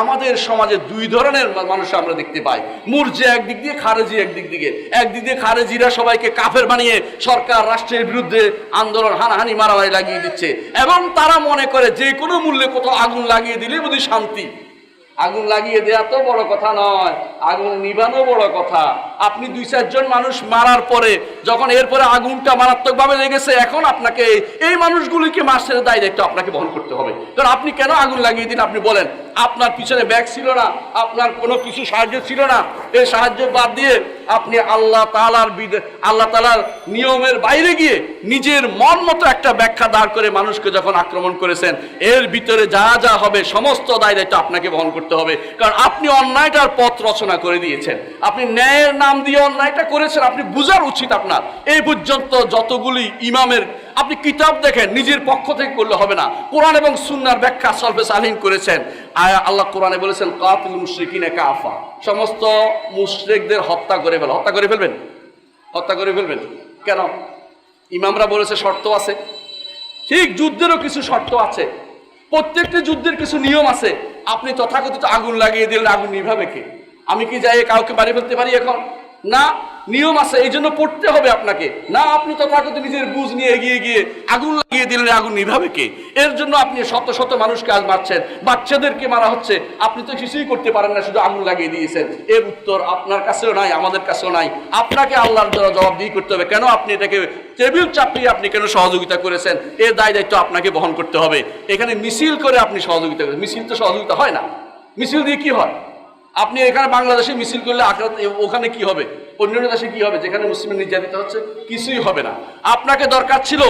আমাদের সমাজে দুই ধরনের মানুষ আমরা দেখতে পাই। মুরজে একদিক দিয়ে, খারেজি একদিক দিকে। একদিক দিয়ে খারেজিরা সবাইকে কাফের বানিয়ে সরকার রাষ্ট্রের বিরুদ্ধে আন্দোলন হানাহানি, মারামারি লাগিয়ে দিচ্ছে। এবং তারা মনে করে যে কোনো মূল্যে কোথাও আগুন লাগিয়ে দিলে বোধ শান্তি। আগুন লাগিয়ে দেওয়া তো বড় কথা নয়, আগুন নিবানো বড় কথা। আপনি দুই চারজন মানুষ মারার পরে যখন এরপরে আগুনটা মারাত্মকভাবে লেগেছে, এখন আপনাকে এই মানুষগুলিকে মাসের দায় দায়িত্ব আপনাকে বহন করতে হবে। কারণ আপনি কেন আগুন লাগিয়ে দিন আপনি বলেন আপনার পিছনে ব্যাগ ছিল না, আপনার কোনো কিছু সাহায্য ছিল না এই সাহায্য বাদ দিয়ে আপনি আল্লাহ তালার আল্লাহ তালার নিয়মের বাইরে গিয়ে নিজের মন মতো একটা ব্যাখ্যা দাঁড় করে মানুষকে যখন আক্রমণ করেছেন, এর ভিতরে যা যা হবে সমস্ত দায় দায়িত্ব আপনাকে বহন করতে হবে। কারণ আপনি অন্যায়টার পথ রচনা করে দিয়েছেন। আপনি ন্যায়ের নাম দিয়ে অন্যায়টা করেছেন, আপনি বুঝার উচিত আপনার। এই পর্যন্ত যতগুলি ইমামের আপনি কিতাব দেখেন, নিজের পক্ষ থেকে করলে হবে না। কোরআন এবং সুন্নার ব্যাখ্যা সলফে সালিন করেছেন। আল্লাহ কোরআনে বলেছেন, কাতুল মুশরিকিনে কাফা। সমস্ত মুশরিকদের হত্যা করে ফেল। হত্যা করে ফেলবেন? হত্যা করে ফেলবেন? কেন? ইমামরা বলেছে, শর্ত আছে। ঠিক যুদ্ধেরও কিছু শর্ত আছে। প্রত্যেকটি যুদ্ধের কিছু নিয়ম আছে। আপনি তথাকথিত আগুন লাগিয়ে দিলেন, আগুন নিভাবে কে? আমি কি যাই কাউকে বাড়ি ফেলতে পারি এখন? না, নিয়ম আছে, এই জন্য পড়তে হবে আপনাকে। না, আপনি তথাকথিত নিজের বুঝ নিয়ে এগিয়ে গিয়ে আগুন লাগিয়ে দিলেন, আগুন নিভাবে কে? এর জন্য আপনি শত শত মানুষকে আজ মারছেন। বাচ্চাদেরকে মারা হচ্ছে, আপনি তো কিছুই করতে পারেন না, শুধু আগুন লাগিয়ে দিয়েছেন। এর উত্তর আপনার কাছেও নাই, আমাদের কাছেও নাই। আপনাকে আল্লাহর দ্বারা জবাব দিয়ে করতে হবে। কেন আপনি এটাকে টেবিল চাপিয়ে আপনি কেন সহযোগিতা করেছেন? এর দায় দায়িত্ব আপনাকে বহন করতে হবে। এখানে মিছিল করে আপনি সহযোগিতা করেন মিছিল তো সহযোগিতা হয় না। মিছিল দিয়ে কি হয়? আপনি এখানে বাংলাদেশে মিছিল করলে আখরাত ওখানে কি হবে? অন্যান্য দেশে কি হবে? যেখানে মুসলিম নির্যাতিত হচ্ছে, কিছুই হবে না। আপনাকে দরকার ছিল